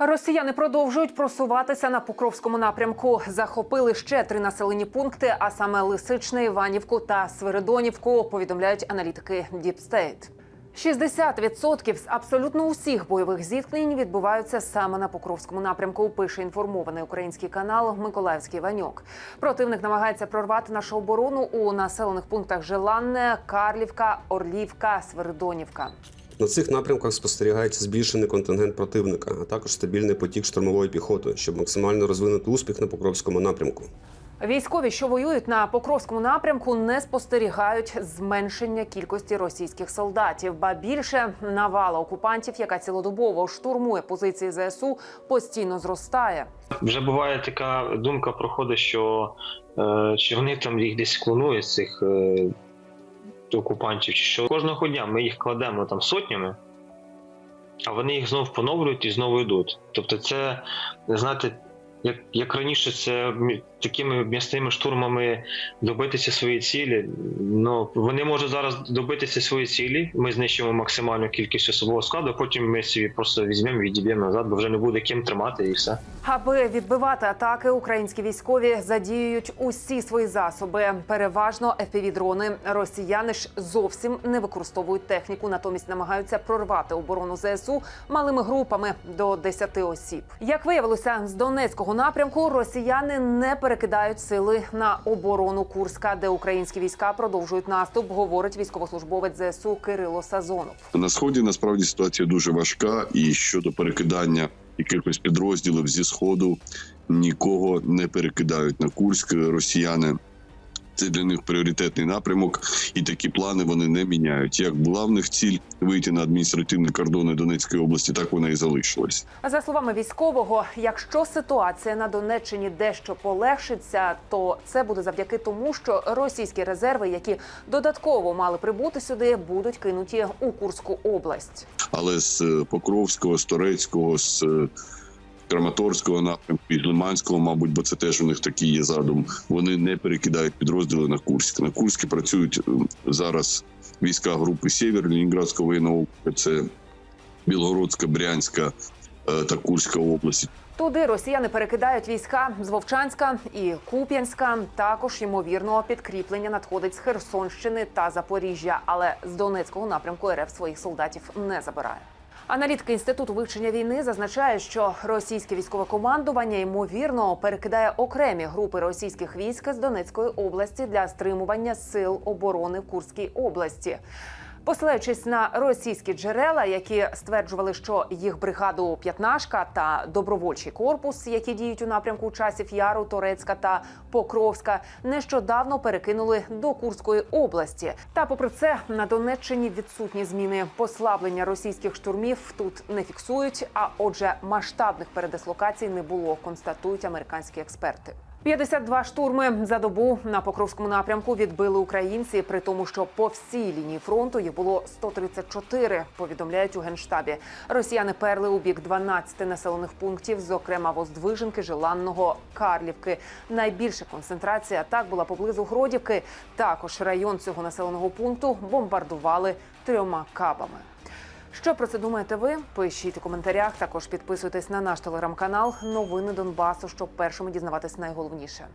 Росіяни продовжують просуватися на Покровському напрямку. Захопили ще три населені пункти, а саме Лисичне, Іванівку та Свиридонівку. Повідомляють аналітики State. 60% з абсолютно усіх бойових зіткнень відбуваються саме на Покровському напрямку. Пише інформований український канал Миколаївський Ваньок. Противник намагається прорвати нашу оборону у населених пунктах Желанне, Карлівка, Орлівка, Свиридонівка. На цих напрямках спостерігається збільшений контингент противника, а також стабільний потік штурмової піхоти, щоб максимально розвинути успіх на Покровському напрямку. Військові, що воюють на Покровському напрямку, не спостерігають зменшення кількості російських солдатів. Ба більше навала окупантів, яка цілодобово штурмує позиції ЗСУ, постійно зростає. Вже буває така думка проходить, що е, чи вони там їх десь клонують цих е, окупантів, що кожного дня ми їх кладемо там сотнями, а вони їх знов поновлюють і знову йдуть. Тобто, це знаєте, як, як раніше, це такими м'ясними штурмами добитися своєї цілі. Ну вони можуть зараз добитися своєї цілі. Ми знищимо максимальну кількість особового складу. Потім ми собі просто візьмемо, відіб'ємо назад, бо вже не буде ким тримати і все. Аби відбивати атаки, українські військові задіюють усі свої засоби. Переважно FPV-дрони. Росіяни ж зовсім не використовують техніку, натомість намагаються прорвати оборону ЗСУ малими групами до 10 осіб. Як виявилося, з Донецького напрямку росіяни не перекидають сили на оборону Курська, де українські війська продовжують наступ. Говорить військовослужбовець ЗСУ Кирило Сазонов. На сході насправді ситуація дуже важка, і щодо перекидання якихось підрозділів зі сходу нікого не перекидають на Курськ. Росіяни це для них пріоритетний напрямок, і такі плани вони не міняють. Як була в них ціль вийти на адміністративні кордони Донецької області, так вона і залишилась. За словами військового, якщо ситуація на Донеччині дещо полегшиться, то це буде завдяки тому, що російські резерви, які додатково мали прибути сюди, будуть кинуті у Курську область. Але з е, Покровського, з Торецького, з е, Краматорського напрямку і Лиманського, мабуть, бо це теж у них такий є задум. Вони не перекидають підрозділи на Курськ. На Курські працюють е, зараз війська групи Сєвєр Ленінградського воєнного округу, це Білгородська, Брянська е, та Курська області. Туди росіяни перекидають війська з Вовчанська і Куп'янська. Також ймовірно підкріплення надходить з Херсонщини та Запоріжжя, але з Донецького напрямку РФ своїх солдатів не забирає. Аналітики інституту вивчення війни зазначають, що російське військове командування ймовірно перекидає окремі групи російських військ з Донецької області для стримування сил оборони в Курській області. Посилаючись на російські джерела, які стверджували, що їх бригаду П'ятнашка та добровольчий корпус, які діють у напрямку часів Яру, Торецька та Покровська, нещодавно перекинули до Курської області. Та, попри це, на Донеччині відсутні зміни. Послаблення російських штурмів тут не фіксують. А отже, масштабних передислокацій не було, констатують американські експерти. 52 штурми за добу на Покровському напрямку відбили українці, при тому, що по всій лінії фронту їх було 134, повідомляють у генштабі. Росіяни перли у бік 12 населених пунктів, зокрема Воздвиженки, Желанного, Карлівки. Найбільша концентрація атак була поблизу Гродівки. Також район цього населеного пункту бомбардували трьома кабами. Що про це думаєте ви? Пишіть у коментарях. Також підписуйтесь на наш телеграм-канал Новини Донбасу, щоб першими дізнаватись найголовніше.